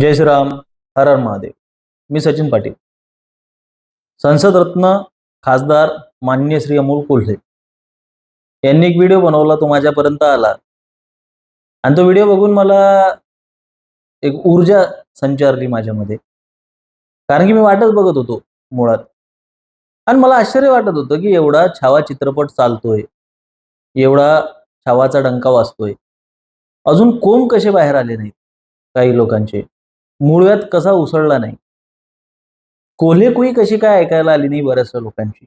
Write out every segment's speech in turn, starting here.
जय श्रीराम हर हर महादेव. मी सचिन पाटील. संसद रत्न खासदार मान्य श्री अमोल कोल्हे. यांनी एक व्हिडिओ बनवला तो माझ्यापर्यंत आला. आणि तो व्हिडिओ बघून मला एक ऊर्जा संचारली माझ्यामध्ये. कारण की मी वाटच बघत होतो मुळात. आणि मला आश्चर्य वाटत होतं की एवढा छावा चित्रपट चालतोय. एवढा छावाचा डंका वाजतोय. अजून कोंब कसे बाहेर आले नाहीत? काही लोकांचे. मुळव्यात कसा उसळला नाही. कोल्हेकुई कशी काय ऐकायला आली नाही बऱ्याचशा लोकांची.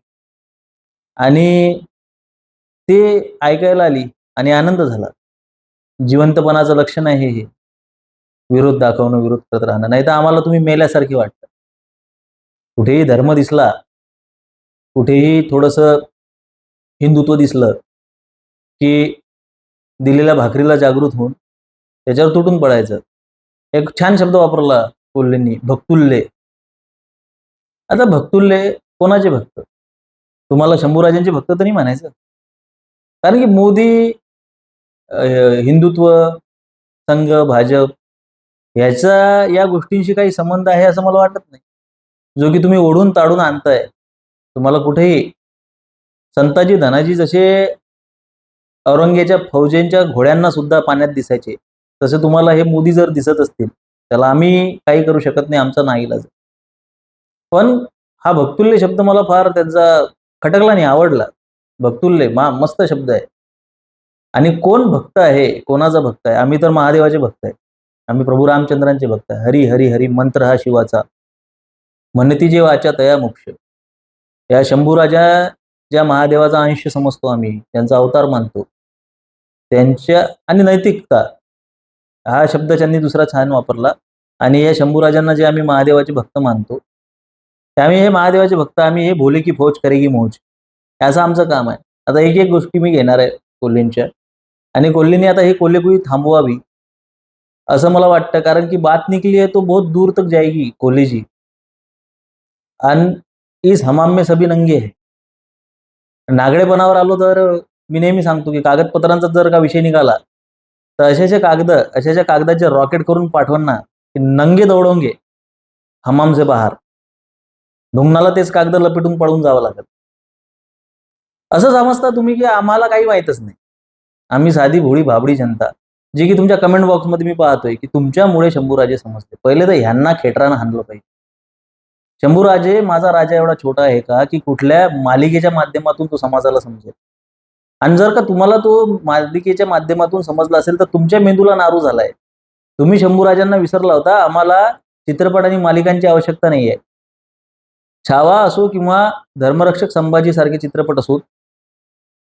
आणि ते ऐकायला आली आणि आनंद झाला. जिवंतपणाचं लक्षण आहे हे. विरोध दाखवणं विरोध करत राहणं. नाही तर आम्हाला तुम्ही मेल्यासारखे वाटतं. कुठेही धर्म दिसला कुठेही थोडस हिंदुत्व दिसलं की दिलेल्या भाकरीला जागृत होऊन त्याच्यावर तुटून पडायचं. एक छान शब्द वापरला कोल्हेंनी भक्तुल्ले. आता भक्तुल्ले कोणाचे भक्त? तुम्हाला शंभूराजांचे भक्त तर नाही म्हणायचं. कारण की मोदी हिंदुत्व संघ भाजप ह्याचा या गोष्टींशी काही संबंध आहे असं मला वाटत नाही. जो की तुम्ही ओढून ताडून आणताय. तुम्हाला कुठेही संताजी धनाजी जसे औरंगेच्या फौजेंच्या घोड्यांना सुद्धा पाण्यात दिसायचे. तसे तुम्हाला हे मोदी जर दिसत असतील त्याला आम्ही काही करू शकत नाही आमचा नाईलाज पण हा भक्तुल्य शब्द मला फार त्यांचा खटकला नाही आवडला. भक्तुल्य मा मस्त शब्द आहे. आणि कोण भक्त आहे कोणाचा भक्त आहे? आम्ही तर महादेवाचे भक्त आहे. आम्ही प्रभू रामचंद्रांचे भक्त आहे. हरी हरी हरी मंत्र हा शिवाचा. म्हणती जे वाचा तया मोक्ष. या शंभूराजा ज्या महादेवाचा अंश समजतो आम्ही त्यांचा अवतार मानतो. त्यांच्या आणि नैतिकता. हा शब्द त्यांनी दुसरा छान वापरला. आणि या शंभूराजांना जे आम्ही महादेवाचे भक्त मानतो त्यामुळे हे महादेवाचे भक्त आम्ही हे भोले की फौज करेगी मौज. असं आमचं काम आहे. आता एक एक गोष्टी मी घेणार आहे कोल्हेंच्या. आणि कोल्हेने आता हे कोल्हेकुई थांबवावी असं मला वाटतं. कारण की बात निकली आहे तो बहुत दूर तक जाएगी कोल्हेजी. आणि इस हमाम में सभी नंगे आहे नागडेपणावर आलो तर मी नेहमी सांगतो की कागदपत्रांचा जर का विषय निघाला तर अशाचे कागद अशाच्या कागदाचे रॉकेट करून पाठवून ना की नंगे दौडोंगे घे. हमामचे बाहेर. ढुंगणाला तेच कागद लपेटून पळून जावं लागत असं समजता तुम्ही की आम्हाला काही माहीतच नाही. आम्ही साधी भोळी भाबडी जनता जी की तुमच्या कमेंट बॉक्समध्ये मी पाहतोय की तुमच्यामुळे शंभूराजे समजते. पहिले तर ह्यांना खेटरानं हाणलं पाहिजे. शंभूराजे माझा राजा एवढा छोटा आहे का की कुठल्या मालिकेच्या माध्यमातून तो समाजाला समजेल? आणि जर का तुम्हाला तो मालिकेच्या माध्यमातून समजला असेल तर तुमच्या मेंदूला नारू झालाय. तुम्ही शंभूराजांना विसरला होता. आम्हाला चित्रपट आणि मालिकांची आवश्यकता नाही आहे छावा असो किंवा धर्मरक्षक संभाजी सारखे चित्रपट असोत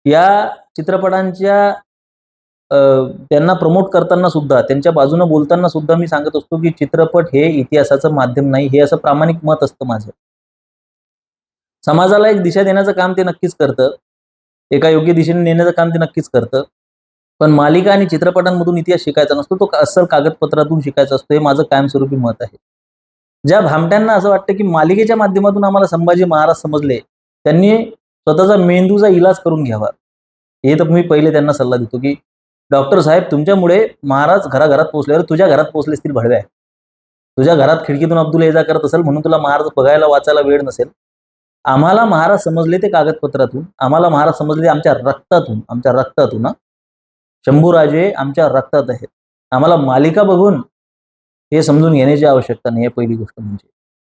या चित्रपटांच्या अं, त्यांना प्रमोट करताना सुद्धा त्यांच्या बाजूने बोलताना सुद्धा मी सांगत असतो की चित्रपट हे इतिहासाचं माध्यम नाही. हे असं प्रामाणिक मत असतं माझं. समाजाला एक दिशा देण्याचं काम ते नक्कीच करतं. एका योग्य दिशेने नेण्याचं काम ते नक्कीच करतं. पण मालिका आणि चित्रपटांमधून इतिहास शिकायचा नसतो तो अस्सल कागदपत्रातून शिकायचा असतो हे माझं कायमस्वरूपी मत आहे. ज्या भामट्यांना असं वाटतं की मालिकेच्या माध्यमातून आम्हाला संभाजी महाराज समजले त्यांनी स्वतःचा मेंदूचा इलाज करून घ्यावा. हे तर मी पहिले त्यांना सल्ला देतो की डॉक्टर साहेब तुमच्यामुळे महाराज घराघरात पोहोचल्यावर तुझ्या घरात पोहोचले असतील भडव्या. तुझ्या घरात खिडकीतून अब्दुल एजा करत असेल म्हणून तुला महाराज बघायला वाचायला वेळ नसेल. आम्हाला महाराज समजले ते कागदपत्रातून. आम्हाला महाराज समजले आमच्या रक्तातून आमच्या रक्तातून हा. शंभूराजे आमच्या रक्तात आहेत. आम्हाला मालिका बघून हे समजून घेण्याची आवश्यकता नाही आहे पहिली गोष्ट म्हणजे.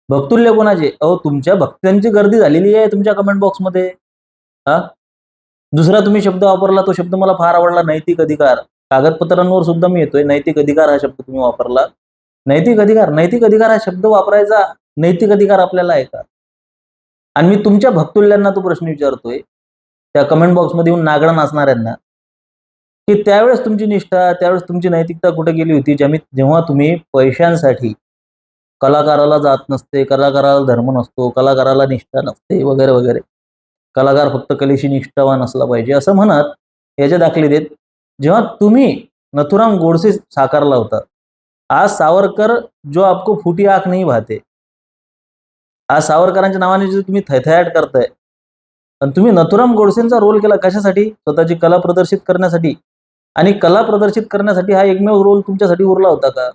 भक्तुल्य कोणाचे? अहो तुमच्या भक्तांची गर्दी झालेली आहे तुमच्या कमेंट बॉक्समध्ये हा? दुसरा तुम्ही शब्द वापरला तो शब्द मला फार आवडला नैतिक अधिकार. कागदपत्रांवर सुद्धा मी येतोय नैतिक अधिकार हा शब्द तुम्ही वापरला. नैतिक अधिकार नैतिक अधिकार हा शब्द वापरायचा नैतिक अधिकार आपल्याला आहे का? आणि मी तुमच्या भक्तुल्यांना तो प्रश्न विचारतोय. त्या कमेंट बॉक्समध्ये येऊन नागडा नाचणाऱ्यांना की त्यावेळेस तुमची निष्ठा त्यावेळेस तुमची नैतिकता कुठे गेली होती? ज्यामी जेव्हा तुम्ही पैशांसाठी कलाकाराला जात नसते कलाकाराला धर्म नसतो कलाकाराला निष्ठा नसते वगैरे वगैरे कलाकार फक्त कलेशी निष्ठावान असला पाहिजे असं म्हणत याचे दाखले देत जेव्हा तुम्ही नथुराम गोडसे साकारला होता आज सावरकर जो आपको फुटी आख नाही भाते आज सावरकरांच्या नावाने जे तुम्ही थैथयाट करताय. आणि तुम्ही नथुराम गोडसेंचा रोल केला कशासाठी? स्वतःची कला प्रदर्शित करण्यासाठी. आणि कला प्रदर्शित करण्यासाठी हा एकमेव रोल तुमच्यासाठी उरला होता का?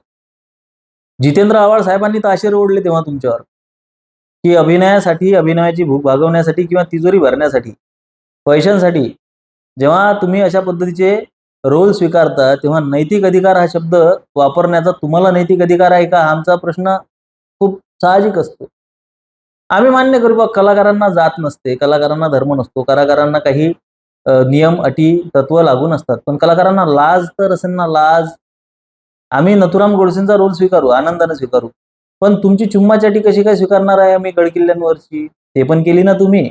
जितेंद्र आव्हाड साहेबांनी तर आशेर ओढले तेव्हा तुमच्यावर. की अभिनयासाठी अभिनयाची भूक भागवण्यासाठी किंवा तिजोरी भरण्यासाठी पैशांसाठी जेव्हा तुम्ही अशा पद्धतीचे रोल स्वीकारता तेव्हा नैतिक अधिकार हा शब्द वापरण्याचा तुम्हाला नैतिक अधिकार आहे का? हा आमचा प्रश्न खूप साहजिक असतो. आम्ही मान्य करू बा कलाकारांना जात नसते कलाकारांना धर्म नसतो कलाकारांना काही नियम अटी तत्व लागून असतात पण कलाकारांना लाज तर असेल ना लाज आम्ही नथुराम गोडसेंचा रोल स्वीकारू आनंदाने स्वीकारू. पण तुमची चुम्माचाटी कशी काय स्वीकारणार आहे आम्ही गडकिल्ल्यांवरची? ते पण केली ना तुम्ही.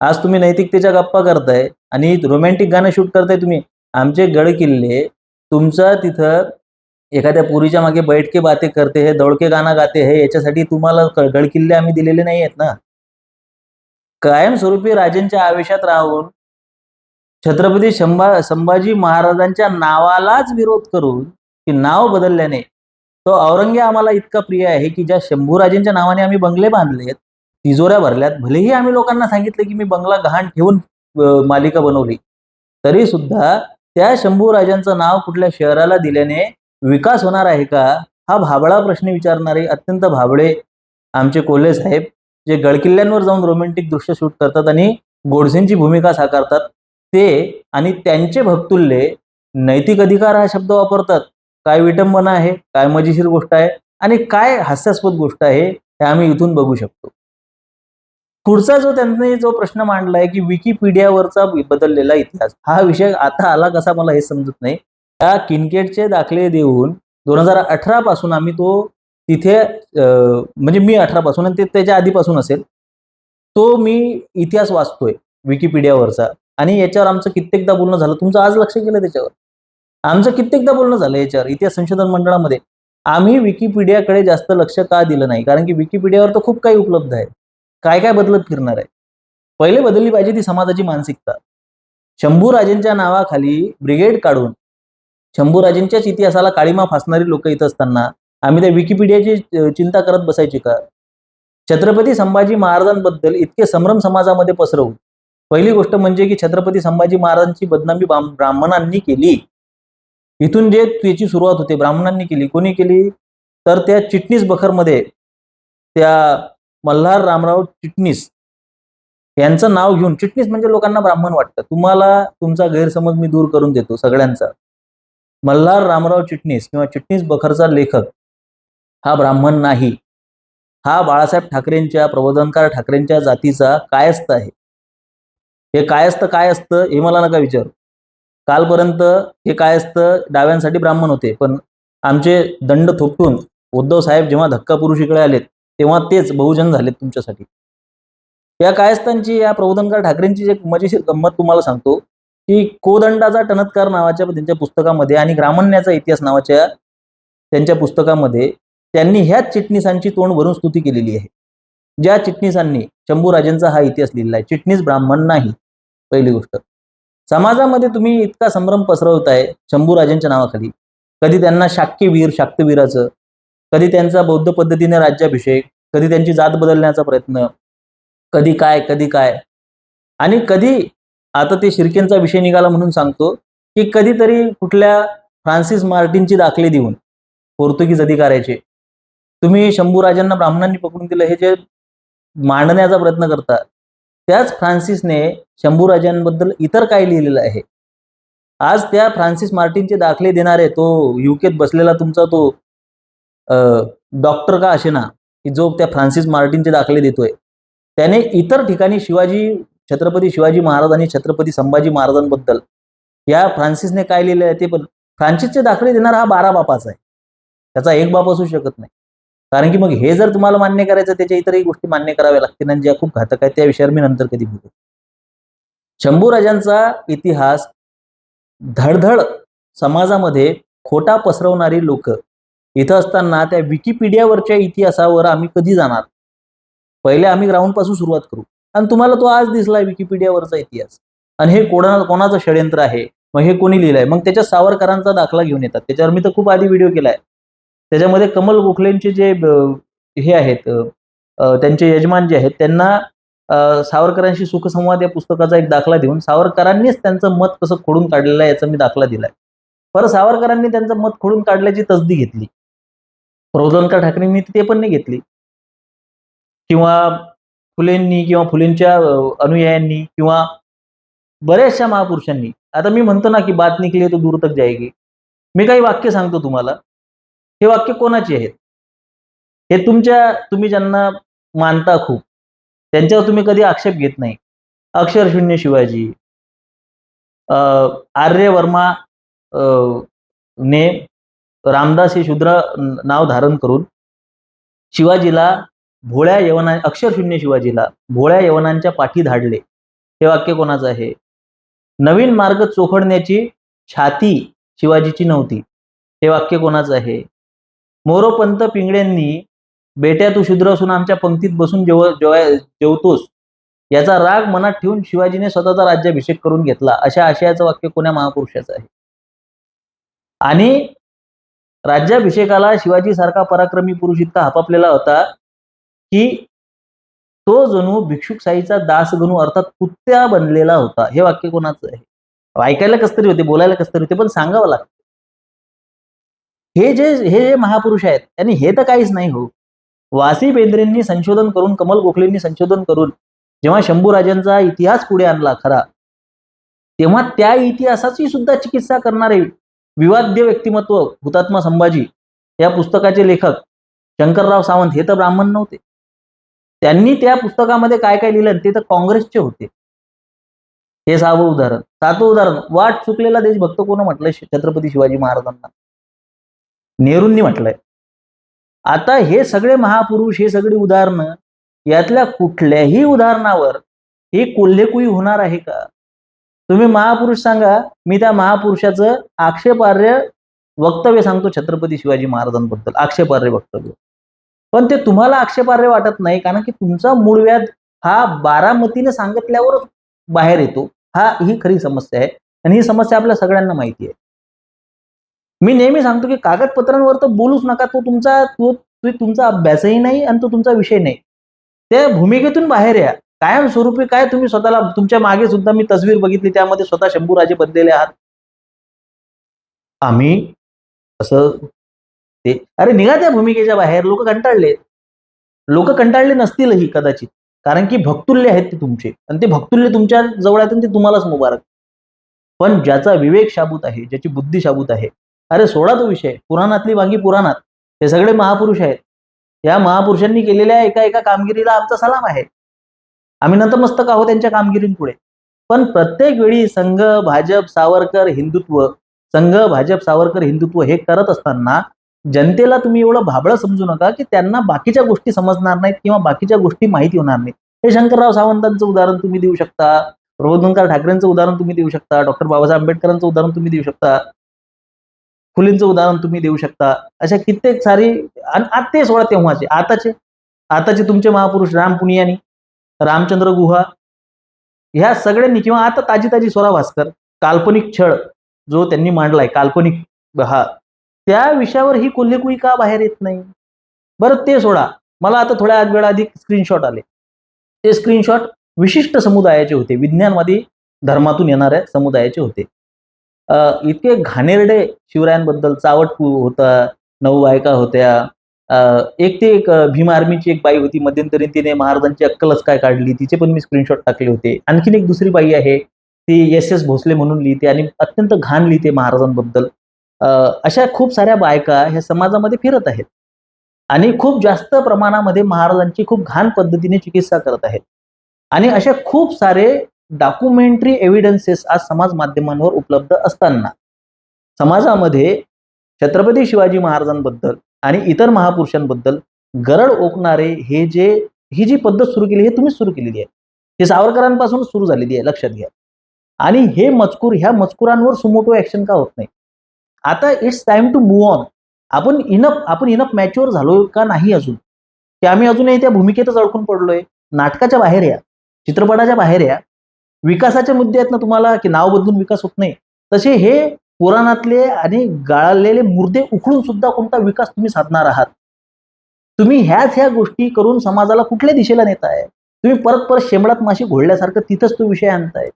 आज तुम्ही नैतिकतेच्या गप्पा करताय आणि रोमॅन्टिक गाणं शूट करताय तुम्ही. आमचे गडकिल्ले तुमचा तुमचं तिथं एखाद्या पुरीच्या मागे बैठके बाते करते हे दौडके गाणं गाते हे याच्यासाठी तुम्हाला गडकिल्ले आम्ही दिलेले नाही आहेत ना? कायमस्वरूपी राजांच्या आवेशात राहून छत्रपती शंभा संभाजी महाराजांच्या नावालाच विरोध करून की नाव बदलल्याने तो औरंगे आम्हाला इतका प्रिय आहे की ज्या शंभूराजेंच्या नावाने आम्ही बंगले बांधलेत तिजोऱ्या भरल्यात भलेही आम्ही लोकांना सांगितलं की मी बंगला गहाण ठेवून मालिका बनवली तरी सुद्धा त्या शंभूराजांचं नाव कुठल्या शहराला दिल्याने विकास होणार आहे का? हा भाबळा प्रश्न विचारणारे अत्यंत भाबळे आमचे कोल्हे साहेब जे गडकिल्ल्यांवर जाऊन रोमॅन्टिक दृश्य शूट करतात आणि गोडसेंची भूमिका साकारतात ते आणि त्यांचे भक्तुल्ले नैतिक अधिकार हा शब्द वापरतात. काय विटंबना आहे? काय मजेशीर गोष्ट आहे? आणि काय हास्यास्पद गोष्ट आहे? हे आम्ही इथून बघू शकतो. पुढचा जो त्यांनी जो प्रश्न मांडलाय की विकिपीडियावरचा बदललेला इतिहास हा विषय आता आला कसा मला हे समजत नाही. त्या किनकेटचे दाखले देऊन दोन हजार अठरा पासून आम्ही तो तिथे म्हणजे मी अठरा पासून आणि ते त्याच्या आधीपासून असेल तो मी इतिहास वाचतोय विकिपीडियावरचा. आणि याच्यावर आमचं कित्येकदा बोलणं झालं. तुमचं आज लक्ष केलं त्याच्यावर? आमचं कित्येकदा बोलणं झालं याच्यावर इतिहास संशोधन मंडळामध्ये. आम्ही विकिपीडियाकडे जास्त लक्ष का दिलं नाही? कारण की विकिपीडियावर तर खूप काही उपलब्ध आहे. काय काय बदलत फिरणार आहे? पहिले बदलली पाहिजे ती समाजाची मानसिकता. शंभू राजेंच्या नावाखाली ब्रिगेड काढून शंभूराजेंच्याच इतिहासाला काळीमा फासणारी लोक इथं असताना आम्ही त्या विकिपीडियाची चिंता करत बसायची का? छत्रपती संभाजी महाराजांबद्दल इतके संभ्रम समाजामध्ये पसरवून. पहिली गोष्ट म्हणजे की छत्रपती संभाजी महाराजांची बदनामी ब्राह्मणांनी केली. इथून जे त्याची सुरुवात होते ब्राह्मणांनी केली. कोणी केली? तर त्या चिटणीस बखरमध्ये त्या मल्हार रामराव चिटणीस यांचं नाव घेऊन चिटणीस म्हणजे लोकांना ब्राह्मण वाटतं. तुम्हाला तुमचा गैरसमज मी दूर करून देतो सगळ्यांचा. मल्हार रामराव चिटणीस किंवा चिटणीस बखरचा लेखक हा ब्राह्मण नाही. हा बाळासाहेब ठाकरेंच्या प्रबोधनकार ठाकरेंच्या जातीचा कायस्थ आहे. हे कायस्थ काय असतं हे मला नका विचारू. कालपर्यंत हे कायस्थ डाव्यांसाठी ब्राह्मण होते पण आमचे दंड थोपटून उद्धव साहेब जेव्हा धक्का पुरुषीकडे आलेत तेव्हा तेच बहुजन झालेत तुमच्यासाठी. या कायस्थांची या प्रबोधनकार ठाकरेंची एक मजेशीर गंमत तुम्हाला सांगतो की कोदंडाचा टनत्कार नावाच्या त्यांच्या पुस्तकामध्ये आणि ग्रामण्याचा इतिहास नावाच्या त्यांच्या पुस्तकामध्ये त्यांनी ह्याच चिटणीसांची तोंड भरून स्तुती केलेली आहे. ज्या चिटणीसांनी शंभूराजेंचा हा इतिहास लिहिला आहे. चिटणीस ब्राह्मण नाही पहिली गोष्ट. समाजामध्ये तुम्ही इतका संभ्रम पसरवताय शंभूराजेंच्या नावाखाली. कधी त्यांना शाक्यवीर शाक्तवीराचं कधी त्यांचा बौद्ध पद्धतीने राज्याभिषेक कधी त्यांची जात बदलण्याचा प्रयत्न कधी काय कधी काय. आणि कधी आता ते शिर्केंचा विषय निघाला म्हणून सांगतो की कधीतरी कुठल्या फ्रान्सिस मार्टिनची दाखले देऊन पोर्तुगीज अधिकाऱ्याचे तुम्ही शंभूराजांना ब्राह्मणांनी पकडून दिलं हे जे मांडण्याचा प्रयत्न करता त्याच फ्रान्सिसने शंभूराजांबद्दल इतर काय लिहिलेलं आहे? आज त्या फ्रान्सिस मार्टिनचे दाखले देणारे तो युकेत बसलेला तुमचा तो डॉक्टर का असे ना की जो त्या फ्रान्सिस मार्टिनचे दाखले देतोय त्याने इतर ठिकाणी शिवाजी छत्रपती शिवाजी महाराज आणि छत्रपती संभाजी महाराजांबद्दल. या फ्रान्सिसने काय लिहिलं आहे ते पण फ्रान्सिसचे दाखले देणारा हा बारा बापाचा आहे. त्याचा एक बाप असू शकत नाही. कारण की मग हे जर तुम्हाला मान्य करायचं त्याच्या इतरही गोष्टी मान्य कराव्या लागतील आणि ज्या खूप घातक आहेत त्या विषयावर मी नंतर कधी बोलू शंभूराजांचा इतिहास धडधड समाजामध्ये खोटा पसरवणारी लोक इथं असताना त्या विकिपीडियावरच्या इतिहासावर आम्ही कधी जाणार? पहिले आम्ही ग्राउंडपासून सुरुवात करू. आणि तुम्हाला तो आज दिसलाय विकिपीडियावरचा इतिहास. आणि हे कोणा कोणाचं षडयंत्र आहे? मग हे कोणी लिहिलंय? मग त्याच्या सावरकरांचा दाखला घेऊन येतात. त्याच्यावर मी तर खूप आधी व्हिडिओ केलाय. त्याच्यामध्ये कमल गोखलेंचे जे हे आहेत त्यांचे यजमान जे आहेत त्यांना सावरकरांशी सुखसंवाद या पुस्तकाचा एक दाखला देऊन सावरकरांनीच त्यांचं मत कसं खोडून काढलेलं आहे याचा मी दाखला दिलाय. परत सावरकरांनी त्यांचं मत खोडून काढल्याची तसदी घेतली. प्रबोधनकर ठाकरेंनी ते पण नाही घेतली. किंवा फुलेंनी किंवा फुलेंच्या अनुयायांनी किंवा बऱ्याचशा महापुरुषांनी आता मी म्हणतो ना की बात निकली तो दूर तक जाएगी मी काही वाक्य सांगतो तुम्हाला. हे वाक्य कोणाचे आहेत? हे तुमच्या तुम्ही ज्यांना मानता खूप त्यांच्यावर तुम्ही कधी आक्षेप घेत नाही. अक्षरशून्य शिवाजी. आर्यवर्मा आर्य वर्मा ने रामदास हे शूद्र नाव धारण करून शिवाजीला भोळ्या यवना अक्षरशून्य शिवाजीला भोळ्या यवनांच्या पाठी धाडले. हे वाक्य कोणाचं आहे? नवीन मार्ग चोखडण्याची छाती शिवाजीची नव्हती. हे वाक्य कोणाचं आहे? मोरोपंत पिंगळ्यांनी बेट्या तू शूद्र असून आमच्या पंक्तीत बसून जेव जेवाय जेवतोस. याचा राग मनात ठेवून शिवाजीने स्वतःचा राज्याभिषेक करून घेतला. अशा आशयाचं वाक्य कोण्या महापुरुषाचं आहे? आणि राज्याभिषेकाला शिवाजी सारखा पराक्रमी पुरुष इतका हपापलेला होता की तो जणू भिक्षुकशाहीचा दासगणू अर्थात कुत्त्या बनलेला होता? हे वाक्य कोणाचं आहे? ऐकायला कस तरी होते बोलायला कस तरी होते पण सांगावं लागतं. हे जे हे जे महापुरुष आहेत आणि हे तर काहीच नाही हो. वासी बेंद्रेंनी संशोधन करून कमल गोखलेंनी संशोधन करून जेव्हा शंभूराजांचा इतिहास पुढे आणला खरा तेव्हा त्या इतिहासाची सुद्धा चिकित्सा करणारे विवाद्य व्यक्तिमत्व हुतात्मा संभाजी या पुस्तकाचे लेखक शंकरराव सावंत हे तर ब्राह्मण नव्हते. त्यांनी त्या पुस्तकामध्ये काय काय लिहिलं? ते तर काँग्रेसचे होते. हे सहावं उदाहरण. सातवं उदाहरण. वाट चुकलेला देशभक्त कोण म्हटलंय? छत्रपती शिवाजी महाराजांना. नेहरूंनी म्हटलंय. आता हे सगळे महापुरुष हे सगळी उदाहरणं यातल्या कुठल्याही उदाहरणावर ही कोल्हेकुई होणार आहे का? तुम्ही महापुरुष सांगा. मी त्या महापुरुषाचं आक्षेपार्ह वक्तव्य सांगतो छत्रपती शिवाजी महाराजांबद्दल. आक्षेपार्ह वक्तव्य. पण ते तुम्हाला आक्षेपार्ह वाटत नाही कारण की तुमचा मूळ व्याध हा बारामतीने सांगितल्यावर बाहेर येतो. हा ही खरी समस्या आहे. आणि ही समस्या आपल्या सगळ्यांना माहिती आहे. मी नेहमी सांगतो की कागदपत्रांवर तर बोलूच नका. तो तुमचा तो तुमचा अभ्यासही नाही आणि तो तुमचा विषय नाही. त्या भूमिकेतून बाहेर या. कायमस्वरूपी काय तुम्ही स्वतःला तुमच्या मागे सुद्धा मी तस्वीर बघितली त्यामध्ये स्वतः शंभूराजे बनलेले आहात. आम्ही असं ते. अरे निघा त्या भूमिकेच्या बाहेर. लोक कंटाळले. लोक कंटाळले नसतीलही कदाचित. कारण की भक्तुल्य आहेत ते तुमचे. आणि ते भक्तुल्य तुमच्या जवळ आहेत ते तुम्हालाच मुबारक. पण ज्याचा विवेक शाबूत आहे ज्याची बुद्धी शाबूत आहे अरे सोडा तो विषय. पुराणातली वांगी पुराणात. हे सगळे महापुरुष आहेत. या महापुरुषांनी केलेल्या एका एका कामगिरीला आमचा सलाम आहे. आम्ही नतमस्तक आहोत त्यांच्या कामगिरींपुढे. पण प्रत्येक वेळी संघ भाजप सावरकर हिंदुत्व संघ भाजप सावरकर हिंदुत्व हे करत असताना जनतेला तुम्ही एवढं भाबळं समजू नका की त्यांना बाकीच्या गोष्टी समजणार नाहीत किंवा बाकीच्या गोष्टी माहिती होणार नाहीत. हे शंकरराव सावंतांचं उदाहरण तुम्ही देऊ शकता प्रबोधनकार ठाकरेंचं उदाहरण तुम्ही देऊ शकता डॉक्टर बाबासाहेब आंबेडकरांचं उदाहरण तुम्ही देऊ शकता फुलेंचं उदाहरण तुम्ही देऊ शकता. अशा कित्येक सारी आणि आता ते सोळा तेव्हाचे आताचे. आताचे तुमचे महापुरुष राम पुनियानी रामचंद्र गुहा ह्या सगळ्यांनी किंवा आता ताजी ताजी स्वरा भास्कर काल्पनिक छळ जो त्यांनी मांडलाय काल्पनिक हा त्या विषयावर ही कोल्हेकुई का बाहेर येत नाही? बरं ते सोडा. मला आता थोड्या वेळ आधी स्क्रीनशॉट आले. ते स्क्रीनशॉट विशिष्ट समुदायाचे होते. विज्ञानवादी धर्मातून येणाऱ्या समुदायाचे होते. इतके घाणेरडे शिवरायांबद्दल चावट होता नऊ बायका होत्या. एक ते एक भीम आर्मीची एक बाई होती. मध्यंतरी तिने महाराजांची अक्कलच काय काढली तिचे पण मी स्क्रीनशॉट टाकले होते. आणखीन एक दुसरी बाई आहे ती एस एस भोसले म्हणून लिहिते आणि अत्यंत घाण लिहिते महाराजांबद्दल. अशा खूप साऱ्या बायका ह्या समाजामध्ये फिरत आहेत. आणि खूप जास्त प्रमाणामध्ये महाराजांची खूप घाण पद्धतीने चिकित्सा करत आहेत. आणि अशा खूप सारे डॉक्युमेंटरी एव्हिडन्सेस आज समाज माध्यमांवर उपलब्ध असताना समाजामध्ये छत्रपती शिवाजी महाराजांबद्दल आणि इतर महापुरुषांबद्दल गरड ओकणारे हे जे ही जी पद्धत सुरू केली हे तुम्ही सुरू केलेली आहे. हे सावरकरांपासून सुरू झालेली आहे लक्षात घ्या. आणि हे मजकूर ह्या मजकुरांवर सुमोटो ऍक्शन का होत नाही? आता it's time to move on आपण इनफ आपण इनफ मॅच्युअर झालोय का नाही अजून? की आम्ही अजूनही त्या भूमिकेतच अडकून पडलोय. नाटकाच्या बाहेर या चित्रपटाच्या बाहेर या. विकासाचे मुद्दे आहेत ना तुम्हाला की नाव बदलून विकास होत नाही. तसे हे पुराणातले आणि गाळलेले मुर्दे उखळून सुद्धा कोणता विकास तुम्ही साधणार आहात? तुम्ही ह्याच ह्या गोष्टी करून समाजाला कुठल्या दिशेला नेताय तुम्ही परत परत शेंबडात माशी घोळल्यासारखं तिथंच तो विषय आणताय.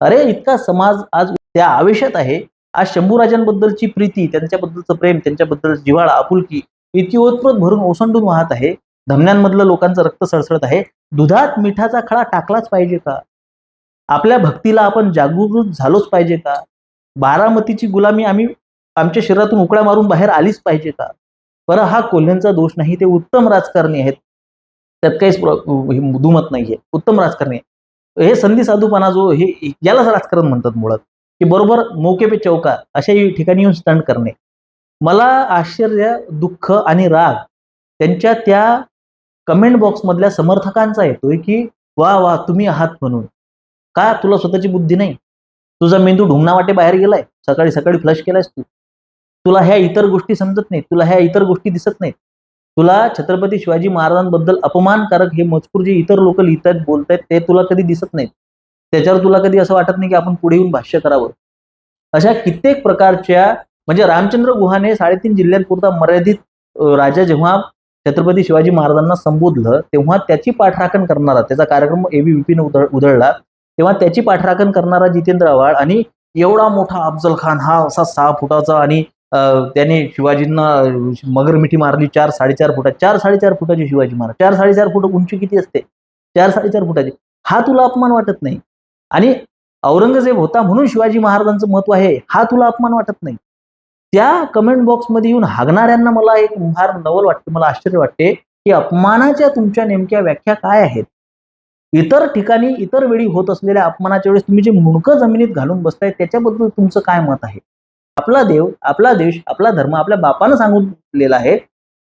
अरे इतका समाज आज त्या आवेशात आहे. आज शंभूराजांबद्दलची प्रीती त्यांच्याबद्दलचं प्रेम त्यांच्याबद्दल जिव्हाळा आपुलकी इतकी ओतप्रोत भरून ओसंडून वाहत आहे. धमन्यांमधलं लोकांचं रक्त सळसळत आहे. दुधात मिठाचा खळा टाकलाच पाहिजे का? आपल्या भक्तीला आपण जागृत झालोच पाहिजे का? बारामतीची गुलामी आम्ही आमच्या शरीरातून उकड्या मारून बाहेर आलीच पाहिजे का? बरं हा कोल्ह्यांचा दोष नाही ते उत्तम राजकारणी आहेत. त्यात काहीच दुमत नाहीये. उत्तम राजकारणी हे संधी साधूपणा जो हे यालाच राजकारण म्हणतात मुळात. की बरोबर मोके पे चौका अशा ठिकाणी येऊन स्टंट करणे. मला आश्चर्य दुःख आणि राग त्यांच्या त्या कमेंट बॉक्समधल्या समर्थकांचा येतोय की वा वा तुम्ही आहात म्हणून. का तुला स्वतःची बुद्धी नाही? तुझा मेंदू ढुंगणा वाटे बाहेर गेलाय. सकाळी सकाळी फ्लश केलायस तू. तुला ह्या इतर गोष्टी समजत नाहीत. तुला ह्या इतर गोष्टी दिसत नाहीत. तुला छत्रपती शिवाजी महाराजांबद्दल अपमानकारक हे मजकूर जे इतर लोक लिहितात बोलतायत ते तुला कधी दिसत नाहीत. त्याच्यावर तुला कधी असं वाटत नाही की आपण पुढे येऊन भाष्य करावं? अशा कित्येक प्रकारच्या म्हणजे रामचंद्र गुहाने साडेतीन जिल्ह्यांपुरता मर्यादित राजा जेव्हा छत्रपती शिवाजी महाराजांना संबोधलं तेव्हा त्याची पाठराखण करणारा त्याचा कार्यक्रम एबीव्हीपीने उधळ उधळला तेव्हा त्याची पाठराखण करणारा जितेंद्र आव्हाड आणि एवढा मोठा अफजल खान हा असा सहा फुटाचा आणि त्याने शिवाजींना मगर मिठी मारली चार साडेचार फुटा चार साडेचार फुटाची शिवाजी महाराज चार साडेचार फुट उंची किती असते? चार साडेचार फुटाची. हा तुला अपमान वाटत नाही? आणि औरंगजेब होता म्हणून शिवाजी महाराजांचं महत्त्व आहे हा तुला अपमान वाटत नाही? त्या कमेंट बॉक्समध्ये येऊन हागणाऱ्यांना मला एक फार नवल वाटते मला आश्चर्य वाटते की अपमानाच्या तुमच्या नेमक्या व्याख्या काय आहेत? इतर ठिकाणी इतर वेळी होत असलेल्या अपमानाच्या वेळेस तुम्ही जे मुणकं जमिनीत घालून बसताय त्याच्याबद्दल तुमचं काय मत आहे? आपला देव आपला देश आपला धर्म आपल्या बापानं सांगून दिलेला आहे.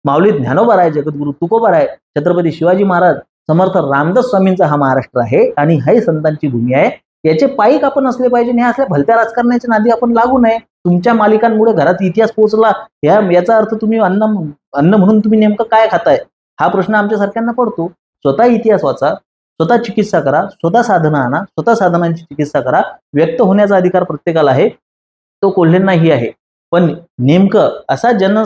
माऊली ज्ञानोबा राय जगद्गुरु तुकोबा राय छत्रपती शिवाजी महाराज समर्थ रामदास स्वामींचा हा महाराष्ट्र आहे आणि हे संतांची भूमी आहे. याचे पायीक आपण असले पाहिजे आणि ह्या असल्या भलत्या राजकारणाच्या नादी आपण लागू नये. तुमच्या मालिकांमुळे घरात इतिहास पोहोचला. या याचा अर्थ तुम्ही अन्न अन्न म्हणून तुम्ही नेमकं काय खाताय? हा प्रश्न आमच्यासारख्यांना पडतो. स्वतः इतिहास वाचा स्वतः चिकित्सा करा स्वतः साधना आणा स्वतः साधनांची चिकित्सा करा. व्यक्त होण्याचा अधिकार प्रत्येकाला आहे. तो कोल्हेंनाही आहे. पण नेमकं असा जन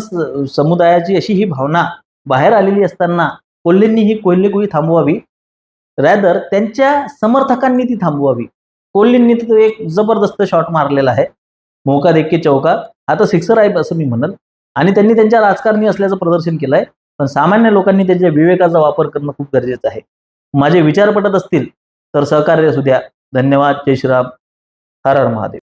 समुदायाची अशी ही भावना बाहेर आलेली असताना कोल्हेंनी ही कोल्हेकुई थांबवावी. रॅदर त्यांच्या समर्थकांनी ती थांबवावी. कोल्हेंनी तर एक जबरदस्त शॉट मारलेला आहे. मौका देखे के चौका. आता सिक्सर आहे असं मी म्हणल. आणि त्यांनी त्यांच्या राजकारणी असल्याचं प्रदर्शन केलंय. पण सामान्य लोकांनी त्यांच्या विवेकाचा वापर करणं खूप गरजेचं आहे. माझे विचार पटत असतील तर सहकार्य असू द्या. धन्यवाद. जय श्रीराम. हर हर महादेव.